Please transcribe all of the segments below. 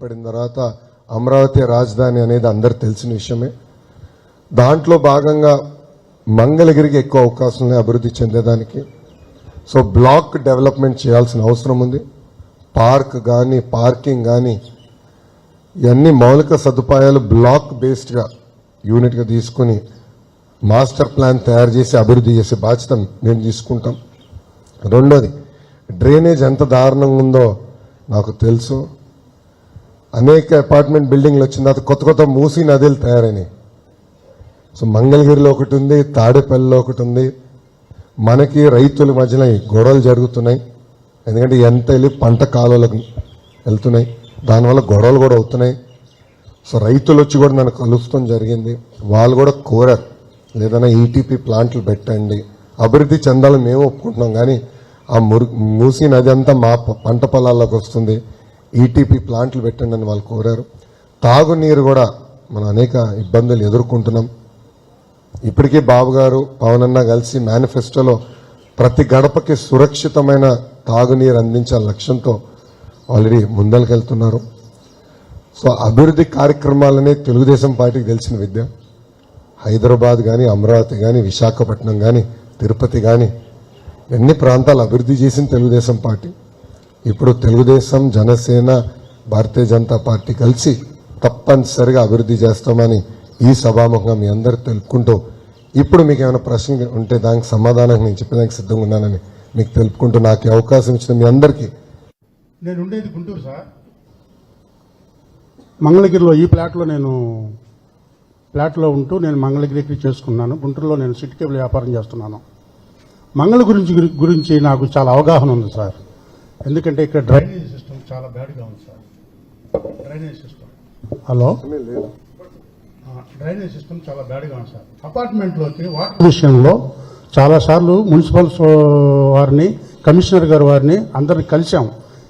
పడిన తర్వాత అమరావతి రాజధాని అనేది అందరు తెలిసిన విషయమే. దాంట్లో భాగంగా మంగళగిరికి ఎక్కువ అవకాశం అభివృద్ధి చెందేదానికి. సో బ్లాక్ డెవలప్మెంట్ చేయాల్సిన అవసరం ఉంది. పార్క్ కానీ పార్కింగ్ కానీ ఇవన్నీ మౌలిక సదుపాయాలు బ్లాక్ బేస్డ్గా యూనిట్గా తీసుకుని మాస్టర్ ప్లాన్ తయారు చేసి అభివృద్ధి చేసే బాధ్యత మేము తీసుకుంటాం. రెండోది డ్రైనేజ్ ఎంత దారుణంగా ఉందో నాకు తెలుసు. అనేక అపార్ట్మెంట్ బిల్డింగ్లు వచ్చిన తర్వాత కొత్త కొత్త మూసీ నదులు తయారైనాయి. సో మంగళగిరిలో ఒకటి ఉంది తాడేపల్లిలో ఒకటి ఉంది. మనకి రైతుల మధ్యన గొడవలు జరుగుతున్నాయి. ఎందుకంటే ఎంత వెళ్ళి పంట కాలువలకు వెళ్తున్నాయి దానివల్ల గొడవలు కూడా అవుతున్నాయి. సో రైతులు వచ్చి కూడా నన్ను కలుస్తాం జరిగింది. వాళ్ళు కూడా కోరారు లేదన్నా ఈటీపీ ప్లాంట్లు పెట్టండి. అభివృద్ధి చెందాలని మేము ఒప్పుకుంటున్నాం కానీ ఆ మురి మూసీ నది అంతా మా పంట పొలాల్లోకి వస్తుంది. ఈటీపీ ప్లాంట్లు పెట్టండి అని వాళ్ళు కోరారు. తాగునీరు కూడా మనం అనేక ఇబ్బందులు ఎదుర్కొంటున్నాం. ఇప్పటికే బాబు గారు పవన్ అన్న కలిసి మేనిఫెస్టోలో ప్రతి గడపకి సురక్షితమైన తాగునీరు అందించాల లక్ష్యంతో ఆల్రెడీ ముందలకెళ్తున్నారు. సో అభివృద్ధి కార్యక్రమాలనే తెలుగుదేశం పార్టీకి తెలిసిన విద్య. హైదరాబాద్ కానీ అమరావతి కానీ విశాఖపట్నం కానీ తిరుపతి కానీ ఎన్ని ప్రాంతాలు అభివృద్ధి చేసింది తెలుగుదేశం పార్టీ? ఇప్పుడు తెలుగుదేశం జనసేన భారతీయ జనతా పార్టీ కలిసి తప్పనిసరిగా అభివృద్ధి చేస్తామని ఈ సభాముఖంగా మీ అందరు తెలుపుకుంటూ ఇప్పుడు మీకు ఏమైనా ప్రశ్న ఉంటే దానికి సమాధానం నేను చెప్పేదానికి సిద్ధంగా ఉన్నానని మీకు తెలుపుకుంటూ నాకు అవకాశం ఇచ్చిన మీ అందరికీ. నేను ఉండేది గుంటూరు సార్. మంగళగిరిలో ఈ ప్లాట్లో నేను ప్లాట్లో ఉంటూ నేను మంగళగిరికి చేసుకున్నాను. గుంటూరులో నేను సిటీ కేబుల్ వ్యాపారం చేస్తున్నాను. మంగళ గురించి గురించి నాకు చాలా అవగాహన ఉంది సార్. ఎందుకంటే ఇక్కడ డ్రైనేజ్ సిస్టమ్ చాలా బ్యాడ్గా ఉంది సార్. Drainage system. హలో? ఆ, డ్రైనేజ్ సిస్టమ్ చాలా బ్యాడ్గా ఉంది సార్. అపార్ట్మెంట్లోకి వాటర్ విషయంలో చాలాసార్లు మున్సిపల్ వారిని కమిషనర్ గారు వారిని అందరిని కలిసాం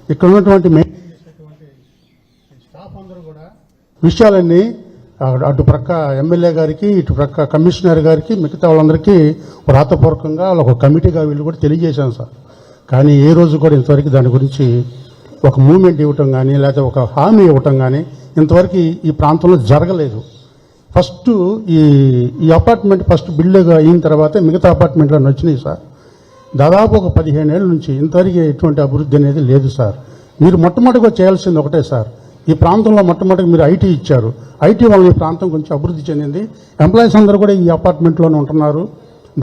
ఇక్కడ ఉన్నటువంటి మెయింటైన్ చేసేటువంటి స్టాఫ్ అందరూ కూడా విషయాలన్నీ అటు- ప్రక్క ఎమ్మెల్యే గారికి ఇటు ప్రక్క కమిషనర్ గారికి మిగతా వాళ్ళందరికీ వ్రాతపూర్వకంగా ఒక కమిటీగా వీళ్ళు కూడా తెలియజేశాం సార్. కానీ ఏ రోజు కూడా ఇంతవరకు దాని గురించి ఒక మూమెంట్ ఇవ్వటం కానీ లేకపోతే ఒక హామీ ఇవ్వటం కానీ ఇంతవరకు ఈ- ప్రాంతంలో జరగలేదు. ఫస్ట్ ఈ ఈ అపార్ట్మెంట్ ఫస్ట్ బిల్డింగ్ అయిన తర్వాత మిగతా అపార్ట్మెంట్లు వచ్చినాయి సార్. దాదాపు ఒక పదిహేను ఏళ్ళ నుంచి ఇంతవరకు ఎటువంటి అభివృద్ధి అనేది లేదు సార్. మీరు మొట్టమొదటిగా చేయాల్సింది ఒకటే సార్. ఈ ప్రాంతంలో మొట్టమొదటిగా మీరు ఐటీ ఇచ్చారు. ఐటీ వల్ల ఈ ప్రాంతం కొంచెం అభివృద్ధి చెందింది. ఎంప్లాయీస్ అందరూ కూడా ఈ అపార్ట్మెంట్లోనే ఉంటున్నారు.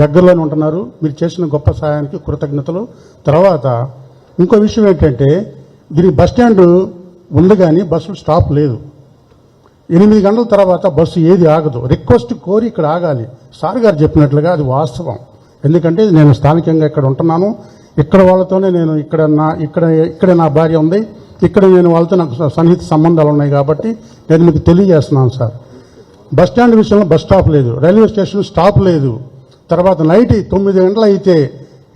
దగ్గరలోనే ఉంటున్నారు. మీరు చేసిన గొప్ప సహాయానికి కృతజ్ఞతలు. తర్వాత ఇంకో విషయం ఏంటంటే దీనికి బస్ స్టాండ్ ఉంది కానీ బస్సు స్టాప్ లేదు. ఎనిమిది గంటల తర్వాత బస్సు ఏది ఆగదు. రిక్వెస్ట్ కోరి ఇక్కడ ఆగాలి. సార్ గారు చెప్పినట్లుగా అది వాస్తవం. ఎందుకంటే నేను స్థానికంగా ఇక్కడ ఉంటున్నాను. ఇక్కడ వాళ్ళతోనే నేను ఇక్కడ నా ఇక్కడ ఇక్కడ నా భార్య ఉంది. ఇక్కడ నేను వాళ్ళతో నాకు సన్నిహిత సంబంధాలు ఉన్నాయి కాబట్టి నేను మీకు తెలియజేస్తున్నాను సార్. బస్ స్టాండ్ విషయంలో బస్ స్టాప్ లేదు. రైల్వే స్టేషన్ స్టాప్ లేదు. తర్వాత నైట్ తొమ్మిది గంటలు అయితే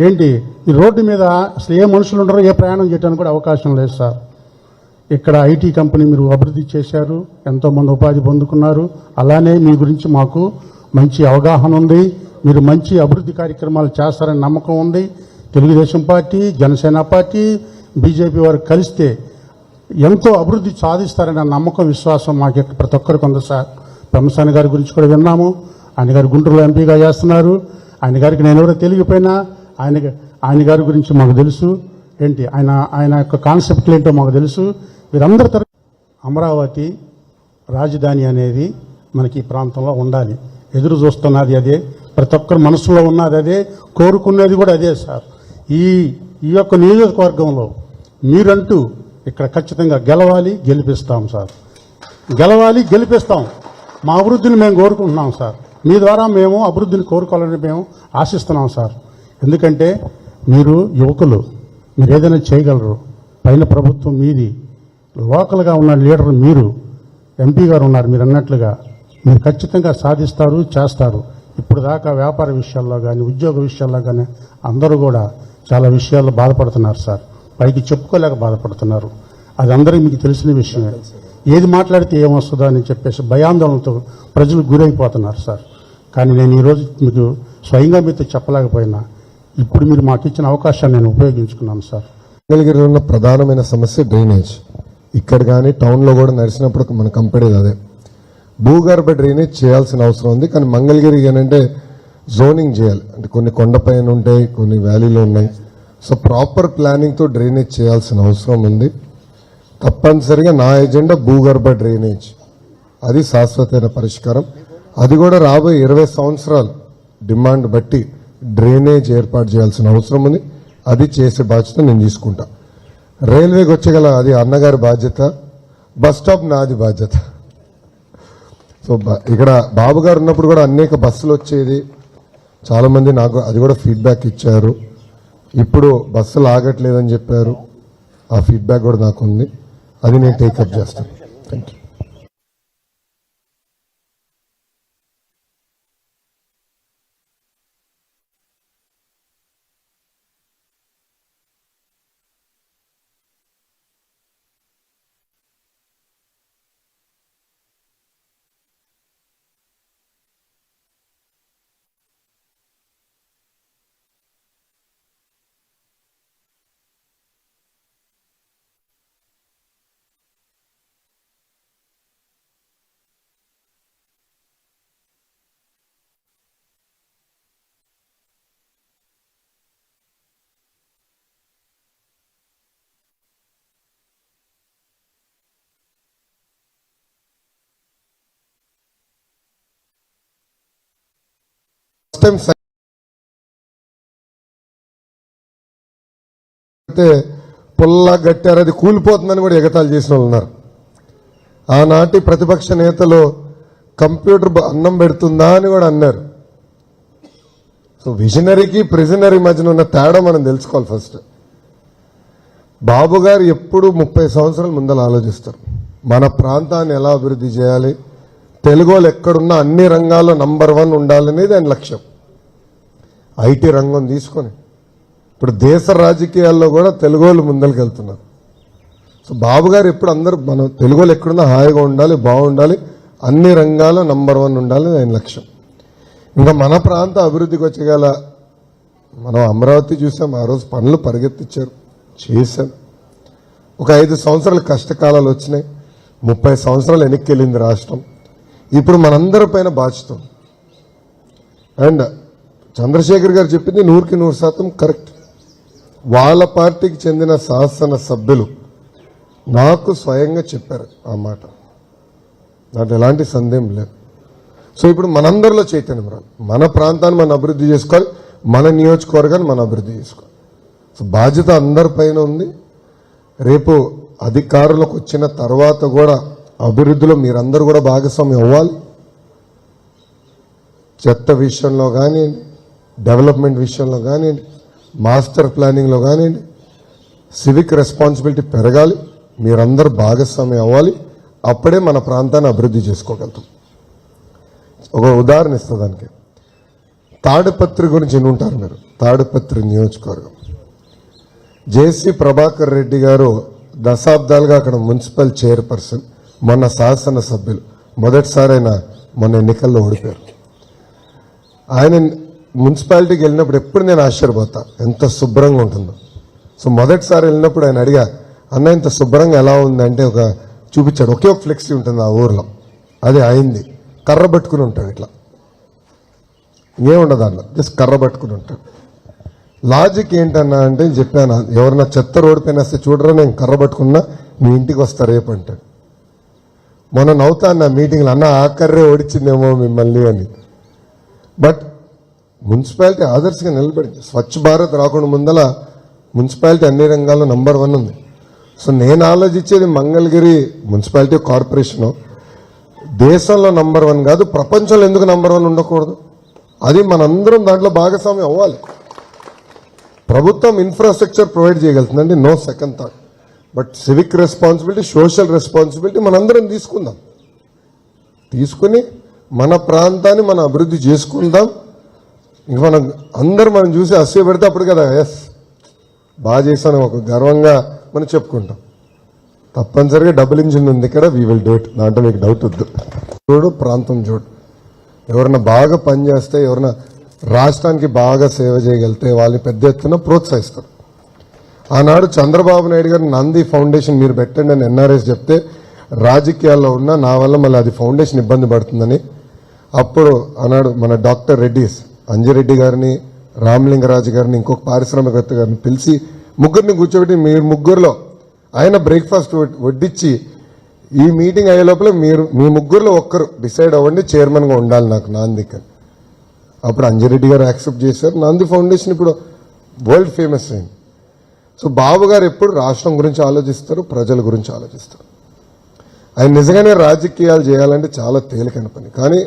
ఏంటి ఈ రోడ్డు మీద అసలు ఏ మనుషులు ఉండరో ఏ ప్రయాణం చేయడానికి కూడా అవకాశం లేదు సార్. ఇక్కడ ఐటీ కంపెనీ మీరు అభివృద్ధి చేశారు ఎంతోమంది ఉపాధి పొందుకున్నారు. అలానే మీ గురించి మాకు మంచి అవగాహన ఉంది. మీరు మంచి అభివృద్ధి కార్యక్రమాలు చేస్తారని నమ్మకం ఉంది. Telugu Desam party Janasena party BJP వారు కలిస్తే ఎంతో అభివృద్ధి సాధిస్తారనే నమ్మకం విశ్వాసం మాకు ప్రతి ఒక్కరికి ఉంది సార్. బ్రహ్మసాని గారి గురించి కూడా విన్నాము. ఆయన గారు గుంటూరులో ఎంపీగా చేస్తున్నారు. ఆయన గారికి నేను ఎవరో తెలియకపోయినా ఆయన ఆయన గారి గురించి మాకు తెలుసు. ఏంటి? ఆయన ఆయన యొక్క కాన్సెప్ట్లు ఏంటో మాకు తెలుసు. వీరందరి తర అమరావతి రాజధాని అనేది మనకి ఈ ప్రాంతంలో ఉండాలి. ఎదురు చూస్తున్నది అదే. ప్రతి ఒక్కరి మనసులో ఉన్నది అదే. కోరుకున్నది కూడా అదే సార్. ఈ ఈ యొక్క నియోజకవర్గంలో మీరంటూ ఇక్కడ ఖచ్చితంగా గెలవాలి గెలిపిస్తాం సార్. గెలవాలి గెలిపిస్తాం. మా అభివృద్ధిని మేము కోరుకుంటున్నాం సార్. మీ ద్వారా మేము అభివృద్ధిని కోరుకోవాలని మేము ఆశిస్తున్నాం సార్. ఎందుకంటే మీరు యువకులు మీరు ఏదైనా చేయగలరు. పైన ప్రభుత్వం మీది. లోకల్గా ఉన్న లీడర్ మీరు. ఎంపీ గారు ఉన్నారు మీరు అన్నట్లుగా. మీరు ఖచ్చితంగా సాధిస్తారు చేస్తారు. ఇప్పుడు దాకా వ్యాపార విషయాల్లో కానీ ఉద్యోగ విషయాల్లో కానీ అందరూ కూడా చాలా విషయాల్లో బాధపడుతున్నారు సార్. పైకి చెప్పుకోలేక బాధపడుతున్నారు. అది అందరికీ మీకు తెలిసిన విషయమే. ఏది మాట్లాడితే ఏమొస్తుందో అని చెప్పేసి భయాందోళనతో ప్రజలు గురైపోతున్నారు సార్. కానీ నేను ఈరోజు మీకు స్వయంగా మీతో చెప్పలేకపోయినా ఇప్పుడు మీరు మాకు ఇచ్చిన అవకాశాన్ని నేను ఉపయోగించుకున్నాను సార్. మంగళగిరిలో ఉన్న ప్రధానమైన సమస్య డ్రైనేజ్. ఇక్కడ కానీ టౌన్లో కూడా నడిచినప్పుడు మనం కంపెనీది అదే. భూగర్భ డ్రైనేజ్ చేయాల్సిన అవసరం ఉంది కానీ మంగళగిరి ఏంటంటే జోనింగ్ చేయాలి. అంటే కొన్ని కొండపైన ఉంటాయి కొన్ని వ్యాలీలో ఉన్నాయి. సో ప్రాపర్ ప్లానింగ్తో డ్రైనేజ్ చేయాల్సిన అవసరం ఉంది. తప్పనిసరిగా నా ఎజెండా భూగర్భ డ్రైనేజ్. అది శాశ్వతమైన పరిష్కారం. అది కూడా రాబోయే ఇరవై సంవత్సరాలు డిమాండ్ బట్టి డ్రైనేజ్ ఏర్పాటు చేయాల్సిన అవసరం ఉంది. అది చేసే బాధ్యత నేను తీసుకుంటా. రైల్వేకి వచ్చేగల అది అన్నగారి బాధ్యత బస్ స్టాప్ నాది బాధ్యత. సో ఇక్కడ బాబు గారు ఉన్నప్పుడు కూడా అనేక బస్సులు వచ్చేది. చాలామంది నాకు అది కూడా ఫీడ్బ్యాక్ ఇచ్చారు. ఇప్పుడు బస్సులు ఆగట్లేదని చెప్పారు. ఆ ఫీడ్బ్యాక్ కూడా నాకు ఉంది. I'll take up justice. Thank you. Time అయితే పుల్లా గట్టారు అది కూలిపోతుందని కూడా ఎగతాళి చేసిన వాళ్ళు ఉన్నారు. ఆనాటి ప్రతిపక్ష నేతలు కంప్యూటర్ అన్నం పెడుతుందా అని కూడా అన్నారు. సో విజనరీకి ప్రిజనరీ మధ్యన ఉన్న తేడా మనం తెలుసుకోవాలి ఫస్ట్ బాబు గారు ఎప్పుడు ముప్పై సంవత్సరాల ముందర ఆలోచిస్తారు. మన ప్రాంతాన్ని ఎలా అభివృద్ధి చేయాలి? తెలుగు వాళ్ళు ఎక్కడున్నా అన్ని రంగాల్లో నంబర్ వన్ ఉండాలనేది ఆయన లక్ష్యం. ఐటీ రంగం తీసుకొని. ఇప్పుడు దేశ రాజకీయాల్లో కూడా తెలుగు వాళ్ళు ముందరికి వెళ్తున్నారు. సో బాబు గారు ఎప్పుడు అందరూ మనం తెలుగు వాళ్ళు ఎక్కడున్నా హాయిగా ఉండాలి బాగుండాలి అన్ని రంగాల్లో నంబర్ వన్ ఉండాలి ఆయన లక్ష్యం. ఇంకా మన ప్రాంత అభివృద్ధికి వచ్చేగల మనం అమరావతి చూసాం ఆ రోజు పనులు పరిగెత్తించారు చేశాం. ఒక ఐదు సంవత్సరాలు కష్టకాలాలు వచ్చినాయి ముప్పై సంవత్సరాలు వెనక్కి వెళ్ళింది రాష్ట్రం. ఇప్పుడు మనందరి పైన బాధ్యత అండ్ చంద్రశేఖర్ గారు చెప్పింది నూరుకి నూరు శాతం కరెక్ట్. వాళ్ళ పార్టీకి చెందిన శాసన సభ్యులు నాకు స్వయంగా చెప్పారు ఆ మాట. దాంట్లో ఎలాంటి సందేహం లేదు. సో ఇప్పుడు మనందరిలో చైతన్యం రాలి మన ప్రాంతాన్ని మనం అభివృద్ధి చేసుకోవాలి. మన నియోజకవర్గాన్ని మనం అభివృద్ధి చేసుకోవాలి. సో బాధ్యత అందరిపైన ఉంది. రేపు అధికారులకు వచ్చిన తర్వాత కూడా అభివృద్ధిలో మీరందరూ కూడా భాగస్వామ్యం అవ్వాలి. చెత్త విషయంలో కానీ డెవలప్మెంట్ విషయంలో కానివ్వండి మాస్టర్ ప్లానింగ్లో కానివ్వండి సివిక్ రెస్పాన్సిబిలిటీ పెరగాలి మీరందరూ భాగస్వామ్యం అవ్వాలి అప్పుడే మన ప్రాంతాన్ని అభివృద్ధి చేసుకోగలుగుతాం. ఒక ఉదాహరణ ఇస్తా దానికి. తాడిపత్రి గురించి ఉంటారు మీరు. తాడిపత్రి నియోజకవర్గం. జేసీ ప్రభాకర్ రెడ్డి గారు దశాబ్దాలుగా అక్కడ మున్సిపల్ చైర్పర్సన్ మొన్న శాసన సభ్యులు మొదటిసారి ఆయన మొన్న ఎన్నికల్లో ఓడిపోయారు. ఆయన మున్సిపాలిటీకి వెళ్ళినప్పుడు ఎప్పుడు నేను ఆశ్చర్యపోతా. ఎంత శుభ్రంగా ఉంటుందో. సో మొదటిసారి వెళ్ళినప్పుడు ఆయన అడిగా అన్న ఇంత శుభ్రంగా ఎలా ఉంది? అంటే ఒక చూపించాడు. ఒకే ఒక ఫ్లెక్సీ ఉంటుంది ఆ ఊర్లో. అది అయింది. కర్ర పట్టుకుని ఉంటాడు ఇట్లా. ఏముండదు అన్న జస్ట్ కర్ర పట్టుకుని ఉంటాడు. లాజిక్ ఏంటన్నా అంటే చెప్పాను ఎవరన్నా చెత్త రోడ్డు పైన వస్తే చూడరా నేను కర్ర పట్టుకున్నా మీ ఇంటికి వస్తా రేపు అంటాడు. మొన్న నవ్వుతా నా మీటింగ్లో అన్న ఆ కర్రే ఓడిచిందేమో మిమ్మల్ని అని. బట్ మున్సిపాలిటీ ఆదర్శంగా నిలబడింది స్వచ్ఛ భారత్ రాకుండా ముందల మున్సిపాలిటీ అన్ని రంగాల్లో నంబర్ వన్ ఉంది. సో నేను ఆలోచించేది మంగళగిరి మున్సిపాలిటీ కార్పొరేషన్ దేశంలో నంబర్ వన్ కాదు ప్రపంచంలో ఎందుకు నంబర్ వన్ ఉండకూడదు? అది మనందరం దాంట్లో భాగస్వామ్యం అవ్వాలి. ప్రభుత్వం infrastructure provide చేయగలుగుతుందండి no second thought but civic responsibility social responsibility మనందరం తీసుకుందాం. తీసుకుని మన ప్రాంతాన్ని మనం అభివృద్ధి చేసుకుందాం. ఇంక మనం అందరూ మనం చూసి అసూయ పెడితే అప్పుడు కదా ఎస్ బాగా చేశాను ఒక గర్వంగా మనం చెప్పుకుంటాం. తప్పనిసరిగా డబుల్ ఇంజిన్ ఉంది ఇక్కడ వీ విల్ డూ ఇట్ దాంట్లో మీకు డౌట్ వద్దు. చూడు ప్రాంతం చూడు. ఎవరైనా బాగా పనిచేస్తే ఎవరైనా రాష్ట్రానికి బాగా సేవ చేయగలిగితే వాళ్ళని పెద్ద ఎత్తున ప్రోత్సహిస్తారు. ఆనాడు చంద్రబాబు నాయుడు గారు నంది ఫౌండేషన్ మీరు పెట్టండి అని ఎన్ఆర్ఎస్ చెప్తే రాజకీయాల్లో ఉన్న నా వల్ల మళ్ళీ అది ఫౌండేషన్ ఇబ్బంది పడుతుందని. అప్పుడు ఆనాడు మన డాక్టర్ రెడ్డిస్ అంజిరెడ్డి గారిని రామలింగరాజు గారిని ఇంకొక పారిశ్రామికవేత్త గారిని పిలిచి ముగ్గురిని కూర్చోబెట్టి మీరు ముగ్గురులో ఆయన బ్రేక్ఫాస్ట్ వడ్డించి ఈ మీటింగ్ అయ్యే లోపల మీరు మీ ముగ్గురులో ఒక్కరు డిసైడ్ అవ్వండి చైర్మన్గా ఉండాలి నాకు నాందికని అప్పుడు అంజిరెడ్డి గారు యాక్సెప్ట్ చేశారు. నాంది ఫౌండేషన్ ఇప్పుడు వరల్డ్ ఫేమస్ అయింది. సో బాబు గారు ఎప్పుడు రాష్ట్రం గురించి ఆలోచిస్తారు ప్రజల గురించి ఆలోచిస్తారు. ఆయన నిజంగానే రాజకీయాలు చేయాలంటే చాలా తేలికైన పని. కానీ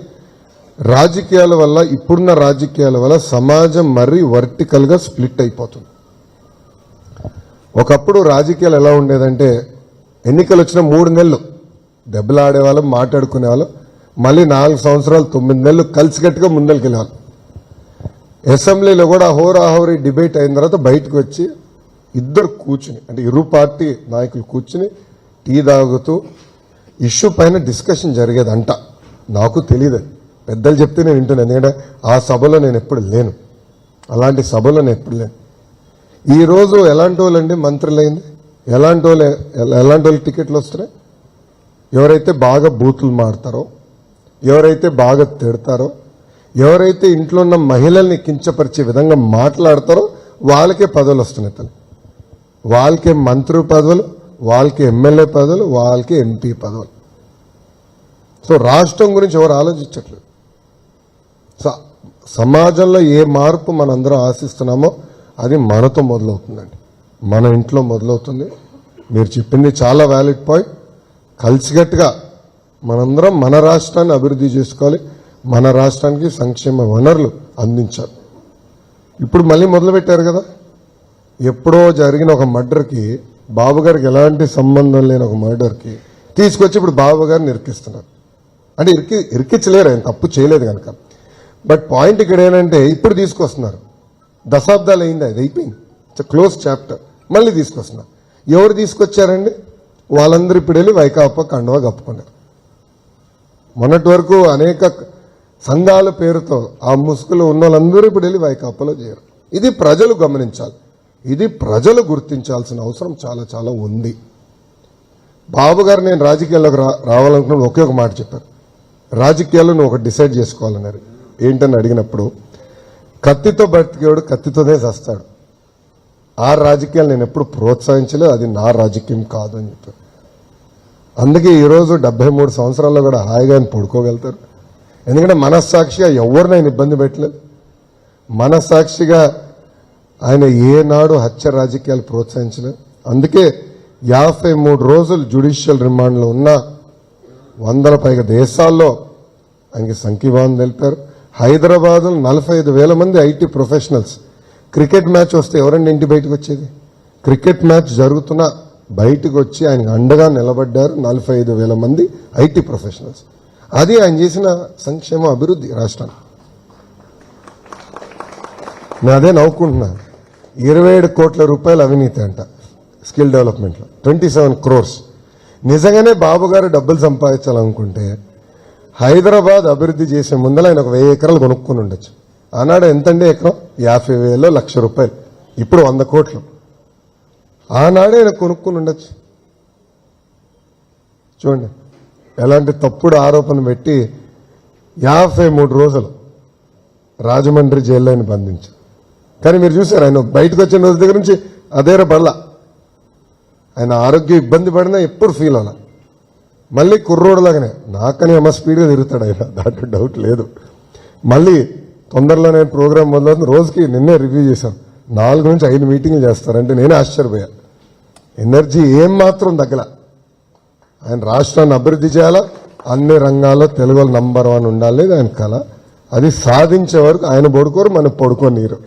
రాజకీయాల వల్ల ఇప్పుడున్న రాజకీయాల వల్ల సమాజం మరీ వర్టికల్గా స్ప్లిట్ అయిపోతుంది. ఒకప్పుడు రాజకీయాలు ఎలా ఉండేదంటే ఎన్నికలు వచ్చిన మూడు నెలలు దెబ్బలాడే వాళ్ళం మాట్లాడుకునే వాళ్ళం మళ్ళీ నాలుగు సంవత్సరాలు తొమ్మిది నెలలు కలిసికట్టుగా ముందరికి వెళ్ళేవాళ్ళం అసెంబ్లీలో కూడా హోరాహోరీ డిబేట్ అయిన తర్వాత బయటకు వచ్చి ఇద్దరు కూర్చుని అంటే ఇరు పార్టీ నాయకులు కూర్చుని టీ తాగుతూ ఇష్యూ పైన డిస్కషన్ జరిగేదంట. నాకు తెలియదు పెద్దలు చెప్తే నేను వింటాను ఎందుకంటే ఆ సభలో నేను ఎప్పుడు లేను. అలాంటి సభలో నేను ఎప్పుడు లేను. ఈ రోజు ఎలాంటి వాళ్ళండి మంత్రులైంది. ఎలాంటి వాళ్ళు ఎలాంటి వాళ్ళు టికెట్లు వస్తున్నాయి? ఎవరైతే బాగా బూతులు మారుతారో ఎవరైతే బాగా తిడతారో ఎవరైతే ఇంట్లో ఉన్న మహిళల్ని కించపరిచే విధంగా మాట్లాడతారో వాళ్ళకే పదవులు వస్తున్నాయి తను. వాళ్ళకే మంత్రి పదవులు వాళ్ళకి ఎమ్మెల్యే పదవులు వాళ్ళకి ఎంపీ పదవులు. సో రాష్ట్రం గురించి ఎవరు ఆలోచించట్లేదు. సమాజంలో ఏ మార్పు మనందరం ఆశిస్తున్నామో అది మనతో మొదలవుతుందండి. మన ఇంట్లో మొదలవుతుంది. మీరు చెప్పింది చాలా వ్యాలిడ్ పాయింట్ కలిసికట్టుగా మనందరం మన రాష్ట్రాన్ని అభివృద్ధి చేసుకోవాలి. మన రాష్ట్రానికి సంక్షేమ వనరులు అందించాలి. ఇప్పుడు మళ్ళీ మొదలుపెట్టారు కదా. ఎప్పుడో జరిగిన ఒక మర్డర్కి బాబు గారికి ఎలాంటి సంబంధం లేని ఒక మర్డర్కి తీసుకొచ్చి ఇప్పుడు బాబు గారిని ఇరికిస్తున్నారు. అంటే ఇరికి ఇరికించలేరు ఆయన తప్పు చేయలేదు కనుక. బట్ పాయింట్ ఇక్కడ ఏంటంటే ఇప్పుడు తీసుకొస్తున్నారు. దశాబ్దాలు అయింది అది అయిపోయింది. ఇట్స్ క్లోజ్ చాప్టర్ మళ్ళీ తీసుకొస్తున్నారు. ఎవరు తీసుకొచ్చారండి? వాళ్ళందరూ ఇప్పుడు వెళ్ళి వైకాపా కండవ కప్పుకున్నారు. మొన్నటి వరకు అనేక సంఘాల పేరుతో ఆ ముసుగులో ఉన్న వాళ్ళందరూ ఇప్పుడు వెళ్ళి వైకాపాలో చేయరు ఇది ప్రజలు గమనించాలి. ఇది ప్రజలు గుర్తించాల్సిన అవసరం చాలా చాలా ఉంది. బాబు గారు నేను రాజకీయాల్లోకి రా రావాలనుకున్న ఒకే ఒక మాట చెప్పారు. రాజకీయాల్లో నువ్వు ఒకటి డిసైడ్ చేసుకోవాలన్నారు. ఏంటని అడిగినప్పుడు కత్తితో బ్రతికేవాడు కత్తితోనే చేస్తాడు. ఆ రాజకీయాలు నేను ఎప్పుడు ప్రోత్సహించలేదు అది నా రాజకీయం కాదు అని చెప్పారు. అందుకే ఈరోజు డెబ్బై మూడు సంవత్సరాల్లో కూడా హాయిగా ఆయన పడుకోగలుగుతారు. ఎందుకంటే మనస్సాక్షిగా ఎవరిని ఆయన ఇబ్బంది పెట్టలేదు. మనస్సాక్షిగా ఆయన ఏనాడు హత్య రాజకీయాలు ప్రోత్సహించలేదు. అందుకే యాభై మూడు రోజులు జ్యుడిషియల్ రిమాండ్లో ఉన్న వందల పైగా దేశాల్లో ఆయనకి సంఖ్యభావం తెలిపారు. హైదరాబాద్లో నలభై ఐదు వేల మంది ఐటీ ప్రొఫెషనల్స్. క్రికెట్ మ్యాచ్ వస్తే ఎవరండి ఇంటి బయటకు వచ్చేది? క్రికెట్ మ్యాచ్ జరుగుతున్న బయటకు వచ్చి ఆయనకు అండగా నిలబడ్డారు నలభై ఐదు వేల మంది ఐటీ ప్రొఫెషనల్స్. అది ఆయన చేసిన సంక్షేమ అభివృద్ధి రాష్ట్రానికి. నేను అదే నవ్వుకుంటున్నాను ఇరవై ఏడు కోట్ల రూపాయల అవినీతి అంట స్కిల్ డెవలప్మెంట్లో. Twenty seven crores. నిజంగానే బాబు గారు డబ్బులు సంపాదించాలనుకుంటే హైదరాబాద్ అభివృద్ధి చేసే ముందర ఆయన ఒక వెయ్యి ఎకరాలు కొనుక్కొని ఉండొచ్చు. ఆనాడు ఎంతండి ఎకరం? యాభై వేలు లక్ష రూపాయలు. ఇప్పుడు వంద కోట్లు. ఆనాడే ఆయన కొనుక్కొని ఉండొచ్చు. చూడండి. ఎలాంటి తప్పుడు ఆరోపణ పెట్టి యాభై మూడు రోజులు రాజమండ్రి జైల్లో ఆయన బంధించారు. కానీ మీరు చూసారు ఆయన బయటకు వచ్చిన రోజు దగ్గర నుంచి అదేరా బల్ల. ఆయన ఆరోగ్యం ఇబ్బంది పడినా ఎప్పుడు ఫీల్ అలా. మళ్ళీ కుర్రోడులాగానే నాకని అమ్మ స్పీడ్గా తిరుగుతాడు ఆయన. దాంట్లో డౌట్ లేదు. మళ్ళీ తొందరలో నేను ప్రోగ్రామ్ మొదలవుతుంది. రోజుకి నిన్నే రివ్యూ చేశాను నాలుగు నుంచి ఐదు మీటింగ్లు చేస్తారంటే నేనే ఆశ్చర్యపోయా. ఎనర్జీ ఏం మాత్రం తగ్గల. ఆయన రాష్ట్రాన్ని అభివృద్ధి చేయాలా? అన్ని రంగాల్లో తెలుగులో నంబర్ వన్ ఉండాలి. ఆయన కళ అది సాధించే వరకు ఆయన పడుకోరు మనం పడుకోనీరు